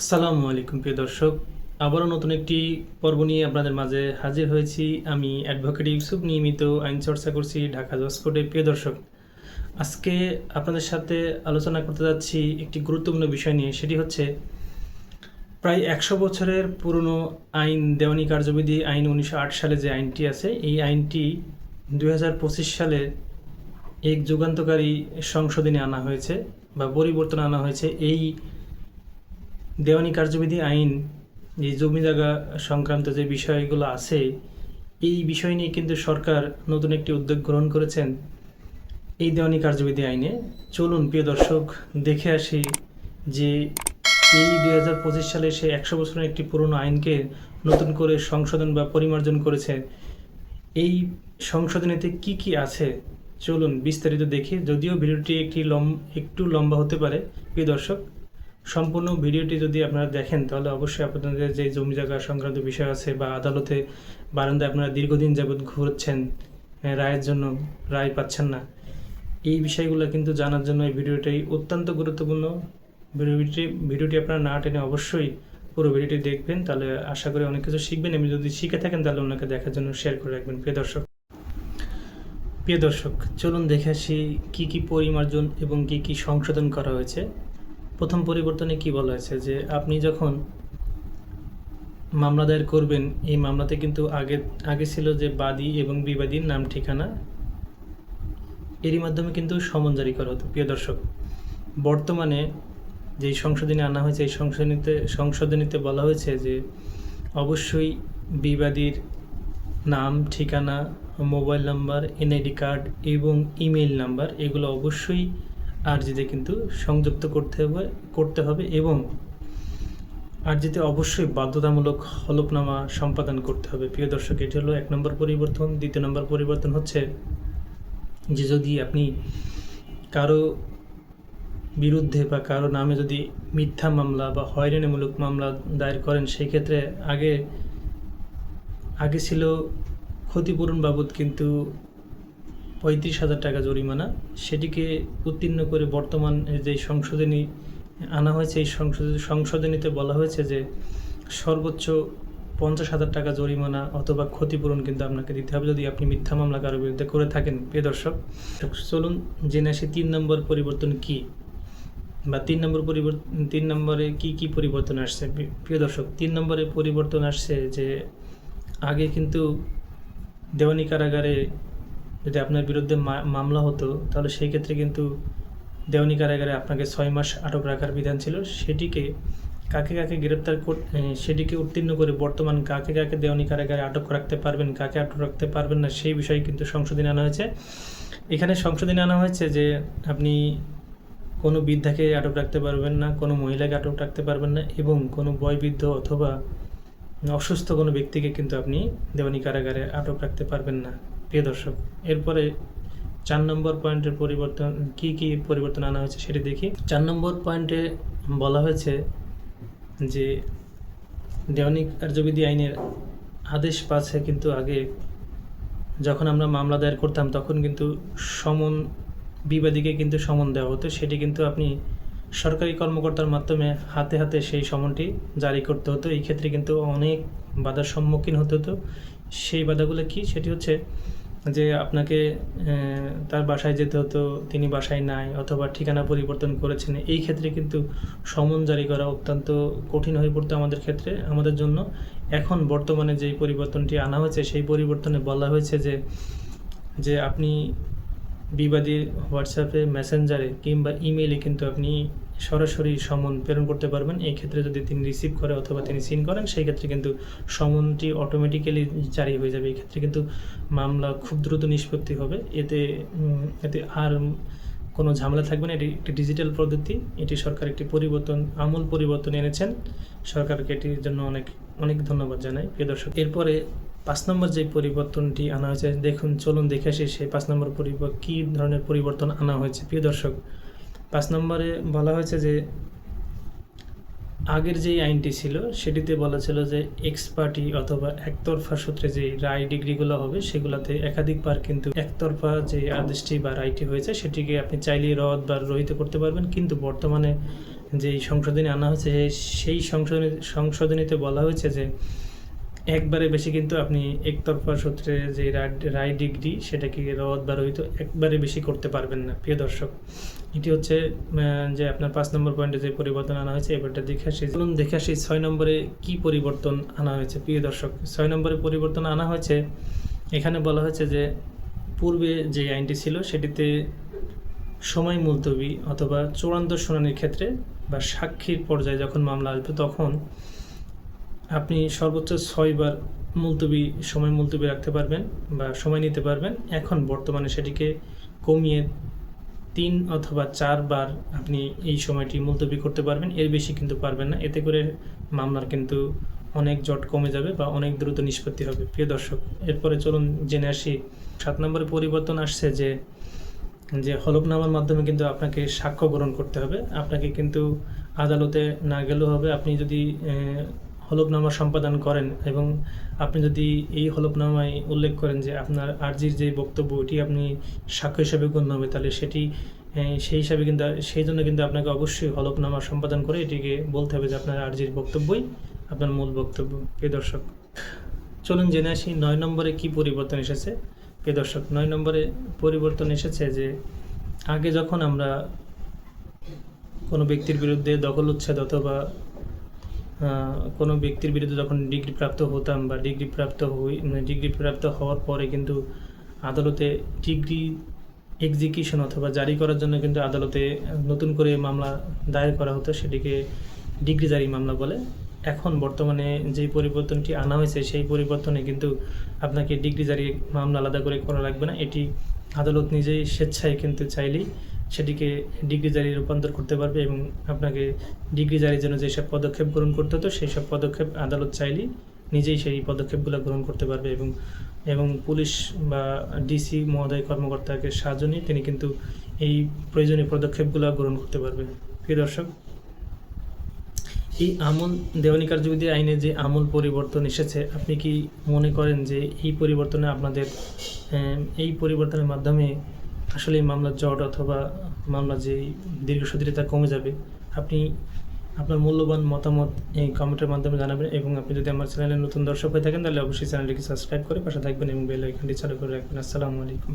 আসসালামু আলাইকুম প্রিয় দর্শক, আবারও নতুন একটি পর্ব নিয়ে আপনাদের মাঝে হাজির হয়েছি। আমি অ্যাডভোকেট ইউসুফ, নিয়মিত আইন চর্চা করছি ঢাকা জসকোর্টের প্রিয় দর্শক, আজকে আপনাদের সাথে আলোচনা করতে যাচ্ছি একটি গুরুত্বপূর্ণ বিষয় নিয়ে। সেটি হচ্ছে, প্রায় একশো বছরের পুরনো আইন, দেওয়ানি কার্যবিধি আইন উনিশশো আট সালে যে আইনটি আছে, এই আইনটি দু হাজার পঁচিশ সালে এক যুগান্তকারী সংশোধনী আনা হয়েছে বা পরিবর্তন আনা হয়েছে। এই দেওয়ানি কার্যবিধি আইন, যে জমি জায়গা সংক্রান্ত যে বিষয়গুলো আছে, এই বিষয় নিয়ে কিন্তু সরকার নতুন একটি উদ্যোগ গ্রহণ করেছেন। এই দেওয়ানি কার্যবিধি আইনে চলুন, প্রিয় দর্শক, দেখে আসি যে এই দুই হাজার পঁচিশ সালে সে একশো বছরের একটি পুরনো আইনকে নতুন করে সংশোধন বা পরিমার্জন করেছে। এই সংশোধনীতে কি কি আছে? চলুন বিস্তারিত দেখি, যদিও ভিডিওটি একটি লম, একটু লম্বা হতে পারে, প্রিয় দর্শক। সম্পূর্ণ ভিডিওটি যদি আপনারা দেখেন, তাহলে অবশ্যই আপনাদের যে জমি জায়গা সংক্রান্ত বিষয় আছে বা আদালতে বারান্দায় আপনারা দীর্ঘদিন যাবৎ ঘুরছেন রায়ের জন্য রায় পাচ্ছেন না। এই বিষয়গুলো কিন্তু জানার জন্য এই ভিডিওটাই অত্যন্ত গুরুত্বপূর্ণ। ভিডিওটি ভিডিওটি আপনারা না টেনে অবশ্যই পুরো ভিডিওটি দেখবেন, তাহলে আশা করি অনেক কিছু শিখবেন। এবং যদি শিখে থাকেন, তাহলে ওনাকে দেখার জন্য শেয়ার করে রাখবেন। প্রিয় দর্শক প্রিয় দর্শক, চলুন দেখে আসি কী কী পরিমার্জন এবং কী কী সংশোধন করা হয়েছে। প্রথম পরিবর্তনে কি বলা হয়েছে? যে আপনি যখন মামলা দায়ের করবেন, এই মামলাতে কিন্তু আগে আগে ছিল যে বাদী এবং বিবাদীর নাম ঠিকানা। এরই মাধ্যমে কিন্তু সমন জারি করা হতো। প্রিয় দর্শক, বর্তমানে যেই সংশোধনী আনা হয়েছে, এই সংশোধনীতে সংশোধনীতে বলা হয়েছে যে অবশ্যই বিবাদীর নাম, ঠিকানা, মোবাইল নাম্বার, এনআইডি কার্ড এবং ইমেল নাম্বার, এগুলো অবশ্যই আরজিতে কিন্তু সংযুক্ত করতে হবে করতে হবে এবং আরজিতে অবশ্যই বাধ্যতামূলক হলফনামা সম্পাদন করতে হবে। প্রিয় দর্শক, এটি হলো এক নম্বর পরিবর্তন। দ্বিতীয় নম্বর পরিবর্তন হচ্ছে যে যদি আপনি কারও বিরুদ্ধে বা কারও নামে যদি মিথ্যা মামলা বা হয়রানিমূলক মামলা দায়ের করেন সেই ক্ষেত্রে আগে আগে ছিল ক্ষতিপূরণ বাবদ কিন্তু পঁয়ত্রিশ হাজার টাকা জরিমানা। সেটিকে উত্তীর্ণ করে বর্তমান যে সংশোধনী আনা হয়েছে, এই সংশোধনী সংশোধনীতে বলা হয়েছে যে সর্বোচ্চ পঞ্চাশ হাজার টাকা জরিমানা অথবা ক্ষতিপূরণ কিন্তু আপনাকে দিতে হবে যদি আপনি মিথ্যা মামলা কারোর বিরুদ্ধে করে থাকেন, প্রিয় দর্শক। চলুন জেনে আসি তিন নম্বর পরিবর্তন কি বা তিন নম্বর পরিবর্তন তিন নম্বরে কি কি পরিবর্তন আসছে? প্রি- প্রিয় দর্শক, তিন নম্বরে পরিবর্তন আসছে যে আগে কিন্তু দেওয়ানি কারাগারে যদি আপনার বিরুদ্ধে মামলা হতো, তাহলে সেই ক্ষেত্রে কিন্তু দেওয়ানি কারাগারে আপনাকে ছয় মাস আটক রাখার বিধান ছিল। সেটিকে কাকে কাকে গ্রেপ্তার সেটিকে উত্তীর্ণ করে বর্তমান কাকে কাকে দেওয়ানি কারাগারে আটক রাখতে পারবেন, কাকে আটক রাখতে পারবেন না, সেই বিষয়ে কিন্তু সংশোধনী আনা হয়েছে। এখানে সংশোধনী আনা হয়েছে যে আপনি কোনো বৃদ্ধাকে আটক রাখতে পারবেন না, কোনো মহিলাকে আটক রাখতে পারবেন না এবং কোনো বয়বৃদ্ধ অথবা অসুস্থ কোনো ব্যক্তিকে কিন্তু আপনি দেওয়ানি কারাগারে আটক রাখতে পারবেন না। প্রিয় দর্শক, এরপরে চার নম্বর পয়েন্টের পরিবর্তন, কি কি পরিবর্তন আনা হয়েছে সেটি দেখি। চার নম্বর পয়েন্টে বলা হয়েছে যে দেওয়ানি কার্যবিধি আইনের আদেশ পাচ্ছে কিন্তু আগে যখন আমরা মামলা দায়ের করতাম তখন কিন্তু সমন বিবাদীকে কিন্তু সমন দেওয়া হতো, সেটি কিন্তু আপনি সরকারি কর্মকর্তার মাধ্যমে হাতে হাতে সেই সমনটি জারি করতে হতো। এই ক্ষেত্রে কিন্তু অনেক বাধার সম্মুখীন হতে হতো। সেই বাধাগুলো কি? সেটি হচ্ছে যে আপনাকে তার বাসায় যেতে হতো, তিনি বাসায় নাই অথবা ঠিকানা পরিবর্তন করেছেন। এই ক্ষেত্রে কিন্তু সমন জারি করা অত্যন্ত কঠিন হয়ে পড়তো আমাদের ক্ষেত্রে, আমাদের জন্য। এখন বর্তমানে যেই পরিবর্তনটি আনা হয়েছে, সেই পরিবর্তনে বলা হয়েছে যে যে আপনি বিবাদীর হোয়াটসঅ্যাপে, মেসেঞ্জারে কিংবা ইমেইলে কিন্তু আপনি সরাসরি সমন প্রেরণ করতে পারবেন। এই ক্ষেত্রে যদি তিনি রিসিভ করে অথবা তিনি সিন করেন, সেই ক্ষেত্রে কিন্তু সমনটি অটোমেটিক্যালি জারি হয়ে যাবে। এই ক্ষেত্রে কিন্তু মামলা খুব দ্রুত নিষ্পত্তি হবে। এতে এতে আর কোনো ঝামেলা থাকবে না। এটি একটি ডিজিটাল পদ্ধতি। এটি সরকার একটি পরিবর্তন, আমূল পরিবর্তন এনেছেন। সরকারকে এটির জন্য অনেক অনেক ধন্যবাদ জানাই। প্রিয় দর্শক, এরপরে পাঁচ নম্বর যে পরিবর্তনটি আনা হয়েছে, দেখুন, চলুন দেখে আসি সেই পাঁচ নম্বর পরিবর্তন কী ধরনের পরিবর্তন আনা হয়েছে। প্রিয় দর্শক, পাঁচ নম্বরে বলা হয়েছে যে, আগের যে আইনটি ছিল, সেটিতে বলা ছিল যে এক্স পার্টি অথবা একতরফা সূত্রে যে রায় ডিগ্রিগুলো হবে, সেগুলোতে একাধিকবার কিন্তু একতরফা যে আদেশটি বা রায়টি হয়েছে, সেটিকে আপনি চাইলেই রদ বা রহিত করতে পারবেন। কিন্তু বর্তমানে যে সংশোধনী আনা হয়েছে, সেই সংশোধনী, সংশোধনীতে বলা হয়েছে যে একবারে বেশি কিন্তু আপনি একতরফা সূত্রে যে রায়- ডিগ্রি সেটাকে রদ বা রহিত একবারে বেশি করতে পারবেন না, প্রিয় দর্শক। এটি হচ্ছে যে আপনার পাঁচ নম্বর পয়েন্টে যে পরিবর্তন আনা হয়েছে এবারটা দেখে আসি। চলুন দেখে আসি ছয় নম্বরে কি পরিবর্তন আনা হয়েছে, প্রিয় দর্শক। ছয় নম্বরে পরিবর্তন আনা হয়েছে, এখানে বলা হয়েছে যে পূর্বে যে আইনটি ছিল সেটিতে সময় মুলতবি অথবা চূড়ান্ত শুনানির ক্ষেত্রে বা সাক্ষীর পর্যায়ে যখন মামলা আসবে তখন আপনি সর্বোচ্চ ছয়বার মুলতবি, সময় মুলতবি রাখতে পারবেন বা সময় নিতে পারবেন। এখন বর্তমানে সেটিকে কমিয়ে তিন অথবা চারবার আপনি এই সময়টি মুলতবি করতে পারবেন। এর বেশি কিন্তু পারবেন না। এতে করে মামলার কিন্তু অনেক জট কমে যাবে বা অনেক দ্রুত নিষ্পত্তি হবে। প্রিয় দর্শক, এরপরে চলুন জেনে আসি। সাত নম্বরে পরিবর্তন আসছে যে যে হলফনামার মাধ্যমে কিন্তু আপনাকে সাক্ষ্য গ্রহণ করতে হবে। আপনাকে কিন্তু আদালতে না গেলেও হবে। আপনি যদি হলফনামা সম্পাদন করেন এবং আপনি যদি এই হলফনামায় উল্লেখ করেন যে আপনার আর্জির যে বক্তব্য ওটি আপনি সাক্ষ্য হিসেবে গণ্য হবে, তাহলে সেটি সেই হিসাবে কিন্তু, সেই জন্য কিন্তু আপনাকে অবশ্যই হলফনামা সম্পাদন করে এটিকে বলতে হবে যে আপনার আর্জির বক্তব্যই আপনার মূল বক্তব্য। প্রিয় দর্শক, চলুন জেনে আসি নয় নম্বরে কি পরিবর্তন এসেছে। প্রিয় দর্শক, নয় নম্বরে পরিবর্তন এসেছে যে আগে যখন আমরা কোনো ব্যক্তির বিরুদ্ধে দখল উচ্ছেদ অথবা কোনো ব্যক্তির বিরুদ্ধে যখন ডিগ্রি প্রাপ্ত হতাম বা ডিগ্রি প্রাপ্ত হই মানে ডিগ্রি প্রাপ্ত হওয়ার পরে কিন্তু আদালতে ডিগ্রি এক্সিকিউশন অথবা জারি করার জন্য কিন্তু আদালতে নতুন করে মামলা দায়ের করা হতো, সেটিকে ডিগ্রি জারি মামলা বলে। এখন বর্তমানে যে পরিবর্তনটি আনা হয়েছে, সেই পরিবর্তনে কিন্তু আপনাকে ডিগ্রি জারি মামলা আলাদা করে করা লাগবে না। এটি আদালত নিজেই স্বেচ্ছায় কিন্তু চাইলেই সেটিকে ডিগ্রি জারি রূপান্তর করতে পারবে এবং আপনাকে ডিগ্রি জারির জন্য যেসব পদক্ষেপ গ্রহণ করতে হতো, সেই সব পদক্ষেপ আদালত চাইলেই নিজেই সেই পদক্ষেপগুলো গ্রহণ করতে পারবে এবং এবং পুলিশ বা ডিসি মহোদয় কর্মকর্তাকে সাহায্য নিয়ে তিনি কিন্তু এই প্রয়োজনীয় পদক্ষেপগুলো গ্রহণ করতে পারবে। প্রিয় দর্শক, এই আমল, দেওয়ানি কার্যবিধি আইনে যে আমূল পরিবর্তন এসেছে, আপনি কি মনে করেন যে এই পরিবর্তনে আপনাদের এই পরিবর্তনের মাধ্যমে আসলে মামলার জট অথবা মামলা যে দীর্ঘসূত্রিতা কমে যাবে, আপনি আপনার মূল্যবান মতামত এই কমেন্টের মাধ্যমে জানাবেন এবং আপনি যদি আমার চ্যানেলে নতুন দর্শক হয়ে থাকেন, তাহলে অবশ্যই চ্যানেলটিকে সাবস্ক্রাইব করে পাশে থাকবেন এবং বেল আইকনটি চালু করে রাখবেন। আসসালামু আলাইকুম।